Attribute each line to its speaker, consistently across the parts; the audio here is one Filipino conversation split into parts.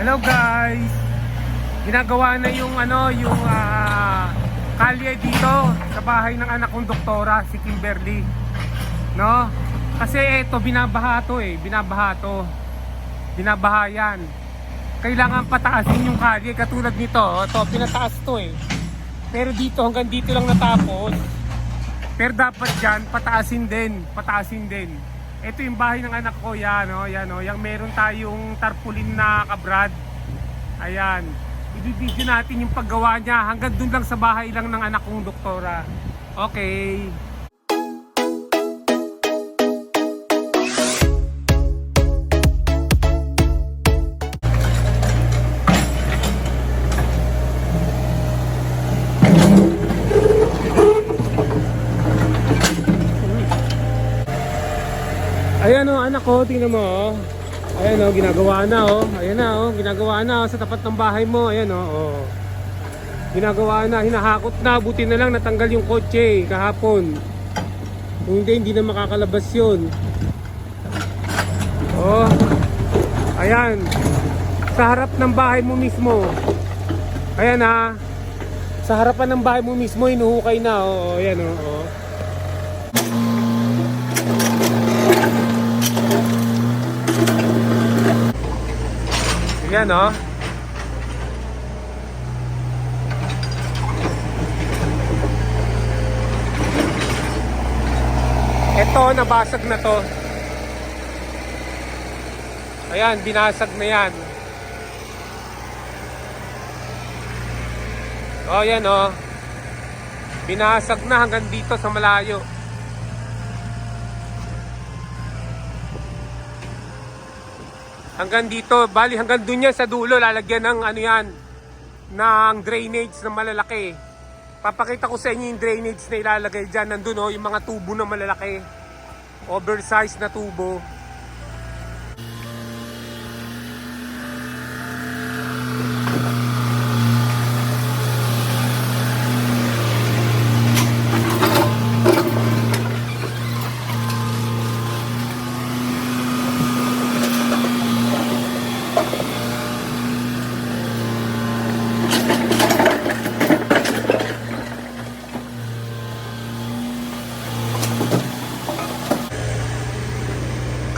Speaker 1: Hello guys. Ginagawa na yung ano, yung ah, kalye dito sa bahay ng anak kong doktora, si Kimberly. No? Kasi ito binabaha to eh, binabaha to. Binabaha yan. Kailangan pataasin yung kalye katulad nito. Ito, pinataas to eh. Pero dito hanggang dito lang natapos. Pero dapat dyan, pataasin din. Pataasin din. Ito yung bahay ng anak ko, yan o, yan o. Yang meron tayong tarpaulin na kabrad. Ayan. Ibibidyo natin yung paggawa niya. Hanggang dun lang sa bahay lang ng anak kong doktora. Okay. Ko, tingnan mo oh. Ayan o, ginagawa na o. Ayan na o, ginagawa na oh, sa tapat ng bahay mo. Ayan o, oh. Ginagawa na, hinahakot na. Buti na lang natanggal yung kotse kahapon. Kung hindi, hindi na makakalabas yun. Oh. Ayan. Sa harap ng bahay mo mismo. Ayan ha. Sa harapan ng bahay mo mismo, hinuhukay na. Oo, oh, ayan. Oh, oh. Yan oh. Ito, nabasag na to. Ayan, binasag na yan. Oh, yan oh. Binasag na hanggang dito sa malayo. Hanggang dito, bali hanggang dun yan sa dulo, lalagyan ng ano yan, ng drainage na malalaki. Papakita ko sa inyo yung drainage na ilalagay dyan. Nandun oh, yung mga tubo na malalaki. Oversized na tubo.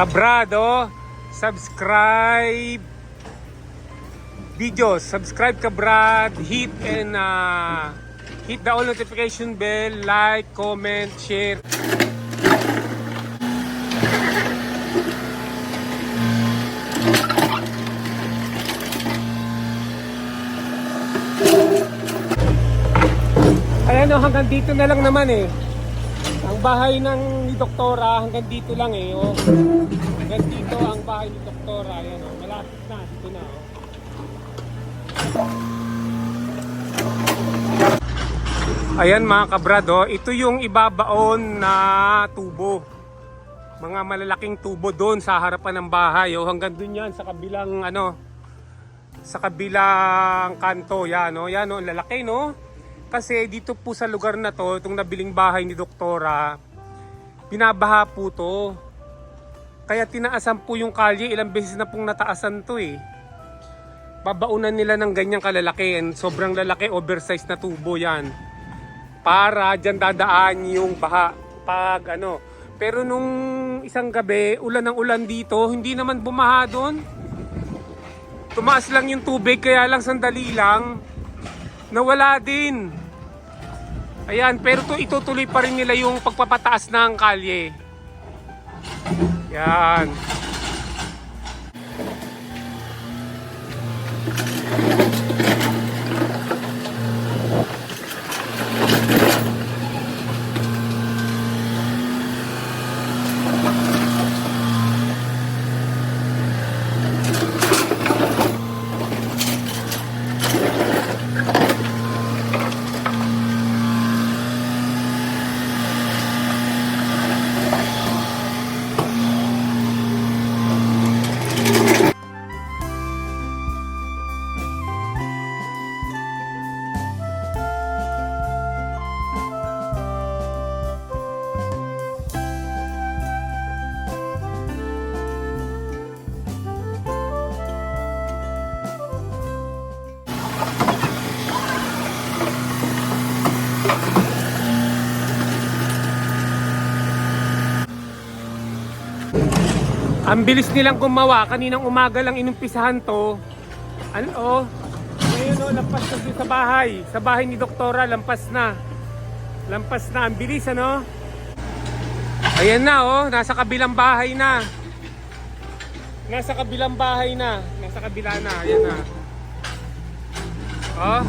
Speaker 1: Kabrado, subscribe videos, subscribe Kabrad, hit and uh, hit the all notification bell, like, comment, share. Ayan o, hanggang dito na lang naman eh. Bahay ng ni Doktora hanggang dito lang eh. Oh. Hanggang dito ang bahay ni Doktora. Ayan oh. Malapit na. Dito na oh. Ayan mga kabrado, ito yung ibabaon na tubo. Mga malalaking tubo doon sa harapan ng bahay. Oh. Hanggang doon yan sa kabilang ano, sa kabilang kanto. Yan, oh. yan oh. lalaki no. Kasi dito po sa lugar na to, itong nabiling bahay ni Doktora, binabaha po to. Kaya tinaasan po yung kalye, ilang beses na pong nataasan to eh. Babaunan nila ng ganyang kalalaki, and sobrang lalaki, oversized na tubo yan. Para dyan dadaan yung baha pag ano. Pero nung isang gabi, ulan ng ulan dito, hindi naman bumaha doon. Tumaas lang yung tubig, kaya lang sandali lang, nawala din. Ayan, pero to itutuloy pa rin nila yung pagpapataas ng kalye. Yan. Ang bilis nilang gumawa. Kaninang umaga lang inumpisahan to. Ano oh? Ngayon oh, lampas na sa bahay. Sa bahay ni Doktora, lampas na. Lampas na. Ang bilis ano? Ayan na oh, nasa kabilang bahay na. Nasa kabilang bahay na. Nasa kabila na. Ayan na. Oh.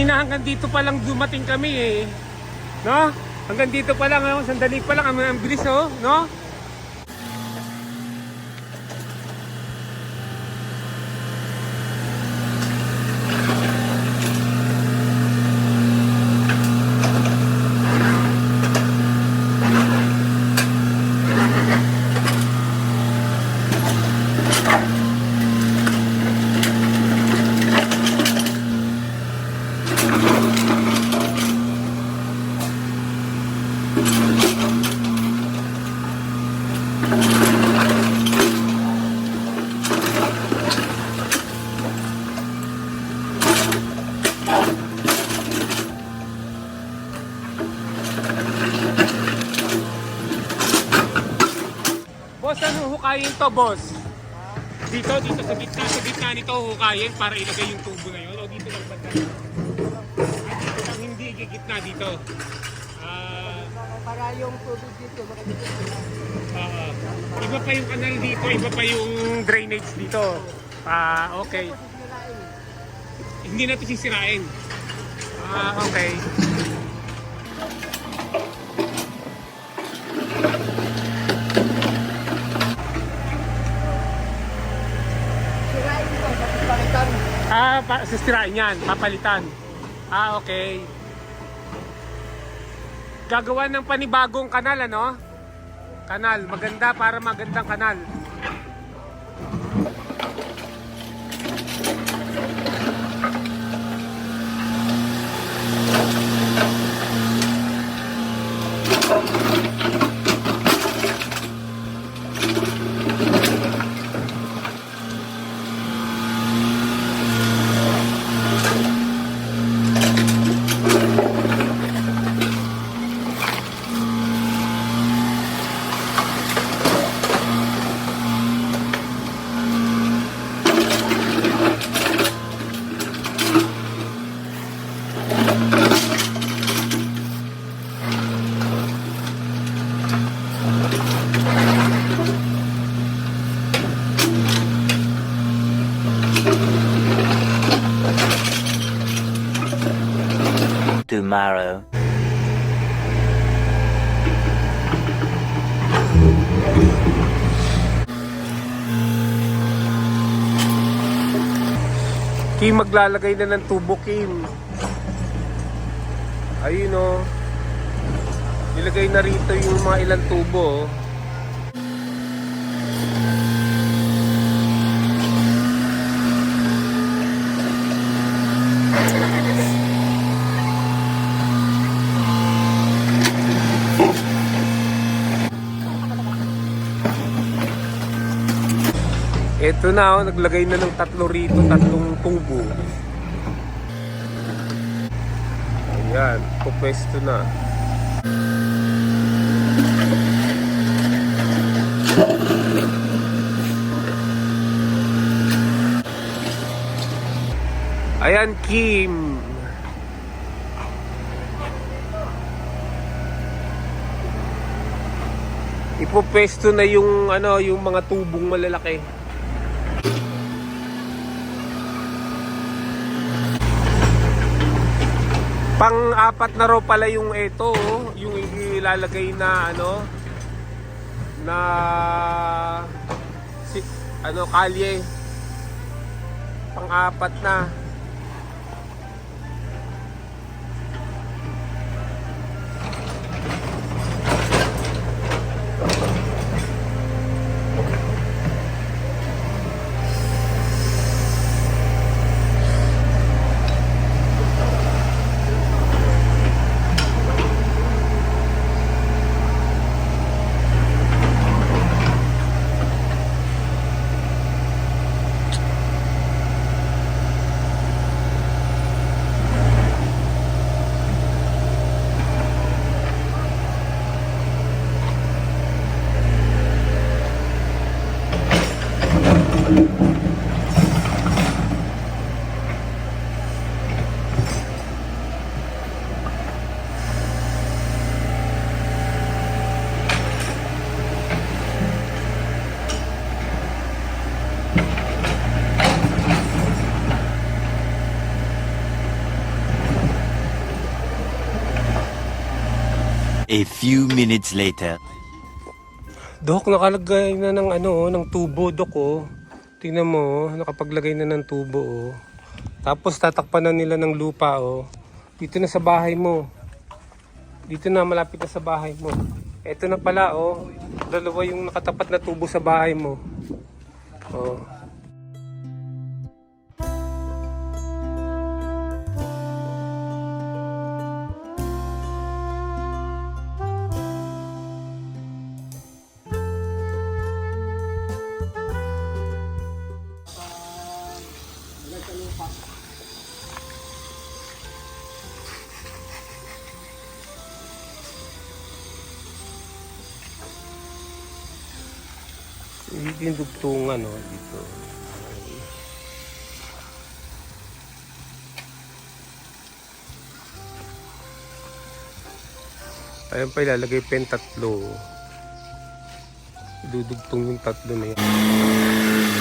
Speaker 1: Kanina hanggang dito pa lang dumating kami eh. No? Hanggang dito pa lang, oh. sandali pa lang, ang, ang bilis oh, no? Boss, ano hukayin to, boss? Dito, dito sa gitna, sa gitna nito hukayin para ilagay yung tubo na yun. O dito lang. Ah, dito lang hindi gitna dito.
Speaker 2: Yung tubig dito.
Speaker 1: Oo. iba pa yung kanal dito, iba pa yung drainage dito. Ah, okay. Hindi natin sisirain. Ah, okay.
Speaker 2: Bakit palitan?
Speaker 1: Ah, pa, sisirain yan, papalitan. Ah, okay. Gagawa ng panibagong kanal, ano? Kanal, maganda para magandang kanal.
Speaker 3: Tomorrow.
Speaker 1: Kim maglalagay na ng tubo, Kim. Ayun o. Nilagay na rito yung mga ilang tubo. oh. Ito na, oh, naglagay na ng tatlo rito, tatlong tubo. Ayan, pupwesto na. Ayan, Kim. Ipopwesto na yung ano, yung mga tubong malalaki. Pang-apat na raw pala yung ito, oh, yung ilalagay na ano na si, ano kalye. Pang-apat na.
Speaker 3: A few minutes later.
Speaker 1: Dok, nakalagay na ng ano, oh, ng tubo, Dok, oh. Tingnan mo, oh, nakapaglagay na ng tubo, oh. Tapos tatakpan na nila ng lupa, oh. Dito na sa bahay mo. Dito na, malapit na sa bahay mo. Ito na pala, oh. Dalawa yung nakatapat na tubo sa bahay mo. Oh. Yung dugtungan, oh, dito. Ayun pa ilalagay pa yung tatlo. Idudugtong yung tatlo na yan.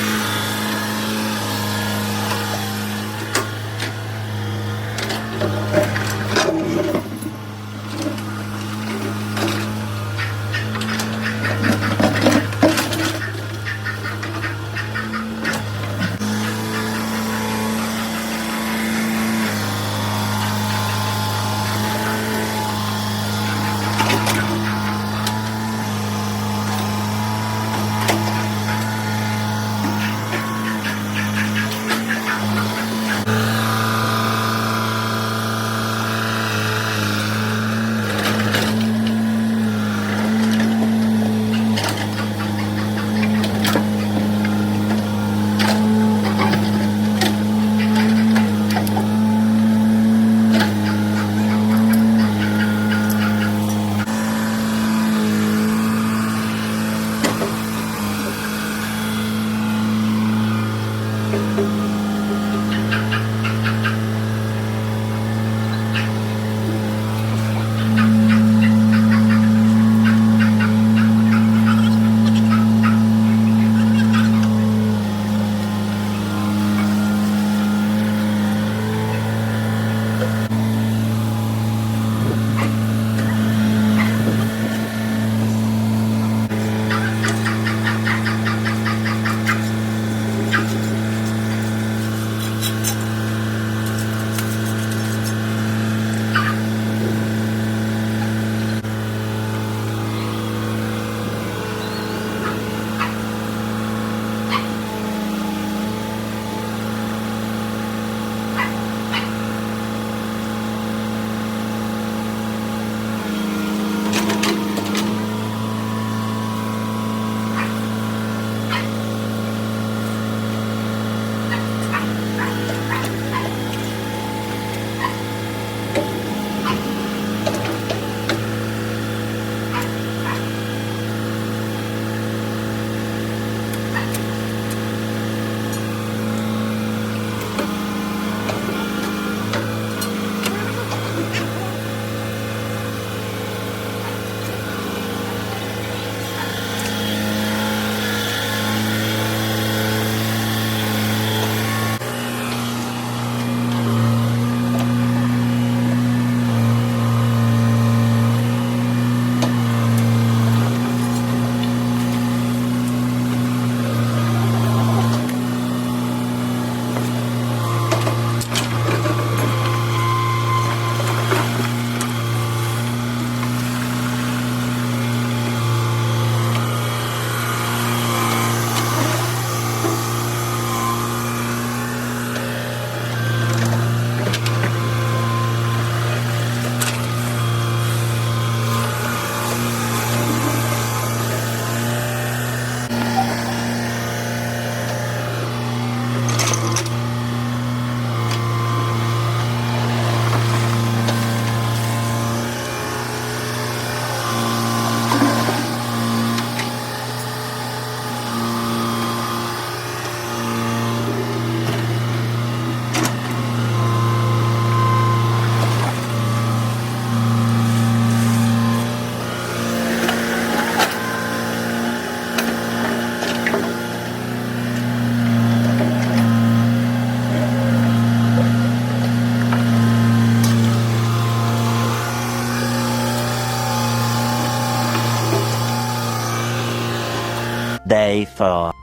Speaker 3: Day 4.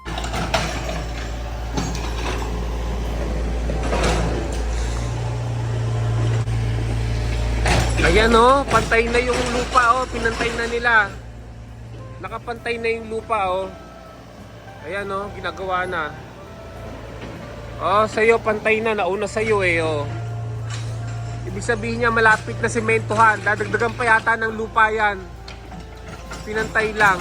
Speaker 1: Ayan oh, pantay na yung lupa oh, pinantay na nila. Nakapantay na yung lupa oh. Ayan oh, ginagawa na. Oh, sa'yo pantay na, nauna sa'yo eh oh. Ibig sabihin niya malapit na sementohan, dadagdagan pa yata ng lupa yan. Pinantay lang.